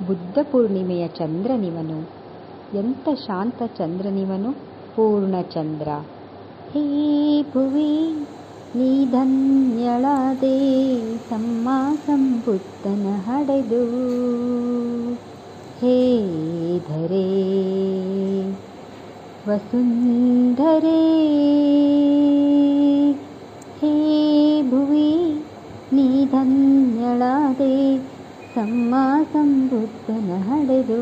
ಬುದ್ಧ ಪೂರ್ಣಿಮೆಯ ಚಂದ್ರನಿವನು ಎಂಥ ಶಾಂತ ಚಂದ್ರನಿವನು ಪೂರ್ಣಚಂದ್ರ ಹೇ ಭುವಿ ನೀ ಧನ್ಯಳಾದೆ ಸಮ್ಮ ಸಂಬುದ್ಧನ ಹಡೆದು ಹೇ ಧರೆ ವಸುಂಧರೆ ಹೇ ಭುವಿ ನೀ ಧನ್ಯಳಾದೆ ತಮ್ಮ ಸಂಬುತ್ತನ ಹಡೆದು.